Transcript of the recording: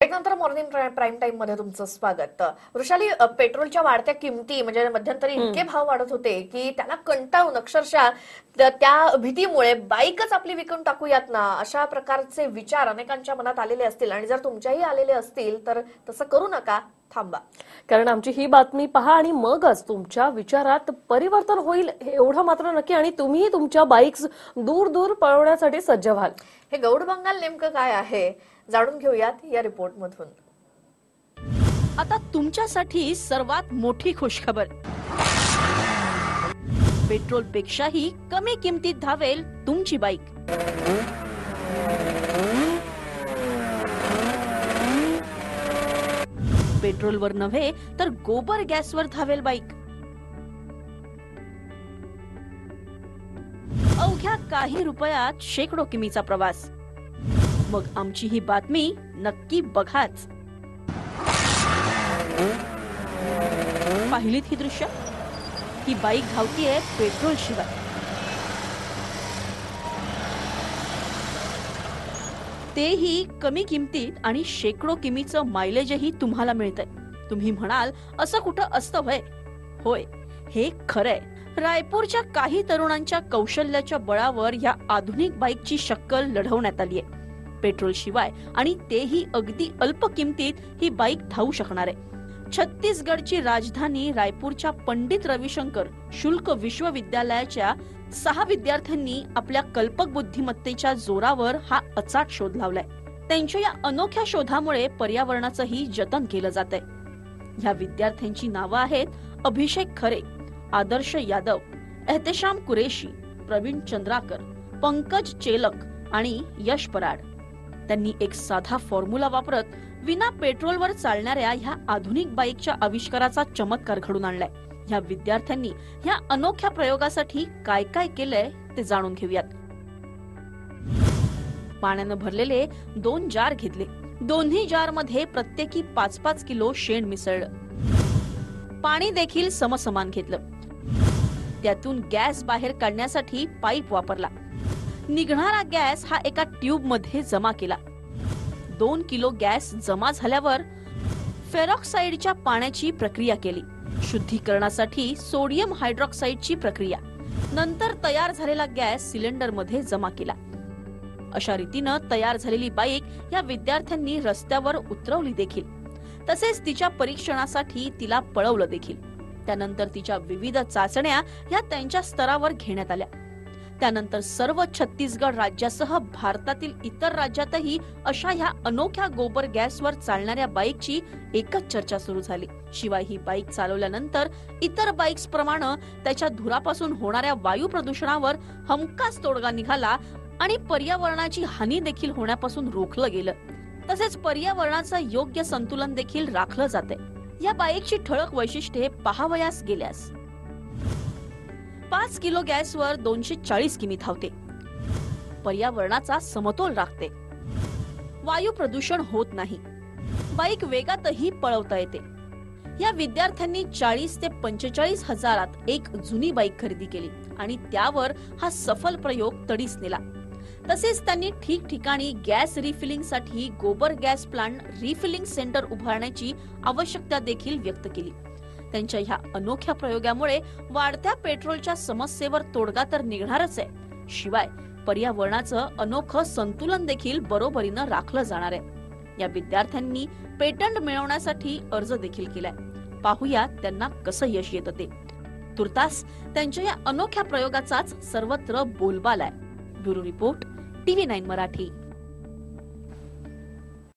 नंतर morning prime टाइममध्ये तुमचं स्वागत. वृषाली पेट्रोलच्या वाढत्या किमती म्हणजे मध्यंतरी इतके भाव वाढत होते की त्याला कंटाळून अक्षरशः त- त्या भीतीमुळे बाईकच आपली विकून टाकूयात ना अशा प्रकारचे विचार अनेकांच्या मनात आलेले असतील. आणि जर तुमच्याही आलेले असतील तर तसं करू नका. थांबा. कारण आमची ही बातमी पहा आणि मगच तुमच्या विचारात परिवर्तन होईल हे एवढं मात्र नक्की आणि तुम्ही तुमच्या बाईक्स दूर दूर पळवण्यासाठी सज्ज व्हाल. हे गौड बंगाल नेमकं काय आहे? जाणून घेऊयात या रिपोर्टमधून. आता तुमच्यासाठी सर्वात मोठी खुशखबर. पेट्रोल पेक्षाही कमी किमतीत धावेल तुमची बाईक. पेट्रोलवर नव्हे तर गोबर गॅसवर धावेल बाईक. अवघ्या काही रुपयात शेकडो किमीचा प्रवास. मग आमची ही बातमी नक्की बघाच. पाहिलीत ही दृश्य? ही बाईक धावतीये पेट्रोल शिवाय. तेही कमी किमतीत आणि शेकडो किमीचं मायलेजही तुम्हाला मिळतंय. तुम्ही म्हणाल असं कुठं असतं वय होय हे खरंय. रायपूरच्या काही तरुणांच्या कौशल्याच्या बळावर या आधुनिक बाईकची शक्कल लढवण्यात आली आहे पेट्रोल शिवाय आणि तेही अगदी अल्प किमतीत ही बाईक धावू शकणार. आहे छत्तीसगडची राजधानी रायपूरच्या पंडित रविशंकर शुल्क विश्वविद्यालयाच्या सहा विद्यार्थ्यांनी आपल्या कल्पक बुद्धिमत्तेच्या जोरावर हा अचाट शोध लावलाय. त्यांच्या या अनोख्या शोधामुळे पर्यावरणाचंही जतन केलं जात आहे ह्या विद्यार्थ्यांची नावं आहेत अभिषेक खरे आदर्श यादव एहतेशाम कुरेशी प्रवीण चंद्राकर पंकज चेलक आणि यश पराड. त्यांनी एक साधा फॉर्म्युला वापरत विना पेट्रोलवर चालणाऱ्या ह्या आधुनिक बाईकच्या आविष्काराचा चमत्कार घडून आणलाय. ह्या विद्यार्थ्यांनी ह्या अनोख्या प्रयोगासाठी काय काय केलंय ते जाणून घेऊयात. पाण्यानं भरलेले दोन जार घेतले. दोन्ही जारमध्ये प्रत्येकी पाच पाच किलो शेण मिसळलं. पाणी देखील समसमान घेतलं. त्यातून गॅस बाहेर काढण्यासाठी पाईप वापरला. निघणारा गॅस हा एका ट्यूबमध्ये जमा केला. दोन किलो गॅस जमा झाल्यावर फेरॉक्साईडच्या पाण्याची प्रक्रिया केली. शुद्धीकरणासाठी सोडियम हायड्रॉक्साईडची प्रक्रिया. नंतर तयार झालेला गॅस सिलेंडरमध्ये जमा केला. अशा रीतीनं तयार झालेली बाईक या विद्यार्थ्यांनी रस्त्यावर उतरवली देखील. तसेच तिच्या परीक्षणासाठी तिला पळवलं देखील. त्यानंतर तिच्या विविध चाचण्या या त्यांच्या स्तरावर घेण्यात आल्या. त्यानंतर सर्व छत्तीसगड राज्यासह भारतातील इतर राज्यातही अशा ह्या अनोख्या गोबर गॅसवर चालणाऱ्या बाईकची एकच चर्चा सुरू झाली. शिवाय ही बाईक चालवल्यानंतर इतर बाईक्स प्रमाणे त्याच्या धुरापासून होणाऱ्या वायू प्रदूषणावर हमखास तोडगा निघाला आणि पर्यावरणाची हानी देखील होण्यापासून रोखलं गेलं. तसेच पर्यावरणाचं योग्य संतुलन देखील राखलं जाते या बाईकची ठळक वैशिष्ट्ये पहावयास गेल्यास. पाच किलो गॅसवर दोनशे चाळीस किमी धावते. पर्यावरणाचा समतोल राखते. वायू प्रदूषण होत नाही. बाईक वेगातही पळवता येते. या विद्यार्थ्यांनी चाळीस ते पंचेचाळीस हजारात एक जुनी बाईक खरेदी केली आणि त्यावर हा सफल प्रयोग तडीस नेला. तसेच त्यांनी ठिकठिकाणी गॅस रिफिलिंगसाठी गोबर गॅस प्लांट रिफिलिंग सेंटर उभारण्याची आवश्यकता देखील व्यक्त केली. त्यांच्या ह्या अनोख्या प्रयोगामुळे वाढत्या पेट्रोलच्या समस्येवर तोडगा तर निघणारच आहे. शिवाय पर्यावरणाचं अनोखं संतुलन देखील बरोबरीनं राखलं जाणार आहे. या विद्यार्थ्यांनी पेटंट मिळवण्यासाठी अर्ज देखील केलाय. पाहूया त्यांना कसं यश येतं ते. तुर्तास त्यांच्या या अनोख्या प्रयोगाचाच सर्वत्र बोलबाला आहे. Bureau report TV nine Marathi.